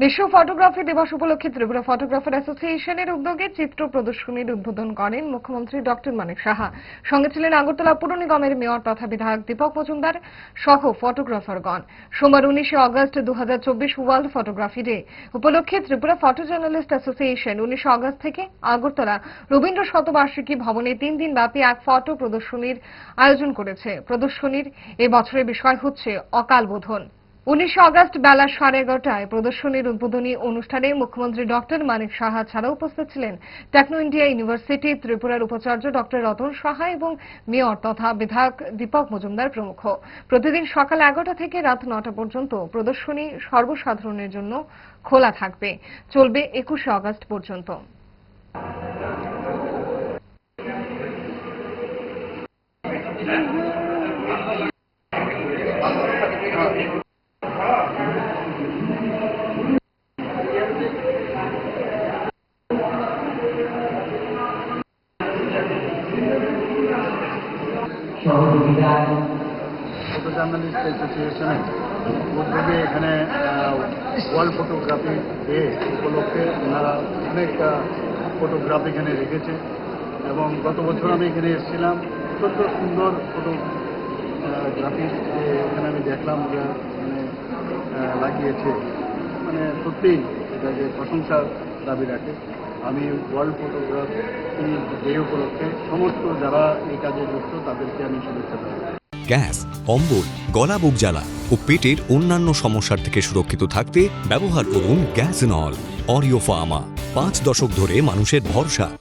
বিশ্ব ফটোগ্রাফি দিবস উপলক্ষে ত্রিপুরা ফটোগ্রাফার অ্যাসোসিয়েশনের উদ্যোগে চিত্র প্রদর্শনীর উদ্বোধন করেন মুখ্যমন্ত্রী ডক্টর মানিক সাহা। সঙ্গে ছিলেন আগরতলা পুর নিগমের মেয়র তথা বিধায়ক দীপক মজুমদার সহ ফটোগ্রাফারগণ। সোমবার উনিশে অগস্ট দু হাজার চব্বিশ ওয়ার্ল্ড ফটোগ্রাফি ডে উপলক্ষে ত্রিপুরা ফটো জার্নালিস্ট অ্যাসোসিয়েশন উনিশে অগস্ট থেকে আগরতলা রবীন্দ্র শতবার্ষিকী ভবনে তিন দিন ব্যাপী এক ফটো প্রদর্শনীর আয়োজন করেছে। প্রদর্শনীর এ বছরের বিষয় হচ্ছে অকাল বোধন। উনিশে আগস্ট বেলা সাড়ে এগারোটায় প্রদর্শনীর উদ্বোধনী অনুষ্ঠানে মুখ্যমন্ত্রী ডক্টর মানিক সাহা ছাড়াও উপস্থিত ছিলেন টেকনো ইন্ডিয়া ইউনিভার্সিটি, ত্রিপুরার উপাচার্য ডক্টর রতন সাহা এবং মেয়র তথা বিধায়ক দীপক মজুমদার প্রমুখ। প্রতিদিন সকাল এগারোটা থেকে রাত নটা পর্যন্ত প্রদর্শনী সর্বসাধারণের জন্য খোলা থাকবে। চলবে একুশে আগস্ট পর্যন্ত। সহযোগিতায়। ফটো এখানে ওয়ার্ল্ড ফটোগ্রাফি ডে উপলক্ষে ওনারা অনেক ফটোগ্রাফি এখানে রেখেছে এবং গত বছর আমি এখানে এসেছিলাম। অত্যন্ত সুন্দর ফটোগ্রাফি এখানে আমি দেখলাম, যে মানে লাগিয়েছে। মানে সত্যিই এটাকে প্রশংসার দাবি রাখে আমি ওয়ার্ল্ড ফটোগ্রাফি ডে উপলক্ষে সমস্ত যারা এই কাজে যুক্ত, তাদেরকে আমি শুভেচ্ছা জানাই। গ্যাস অম্বল গলা বুক জ্বালা ও পেটের অন্যান্য সমস্যার থেকে সুরক্ষিত থাকতে ব্যবহার করুন গ্যাস নল, অরিও ফার্মা। পাঁচ দশক ধরে মানুষের ভরসা।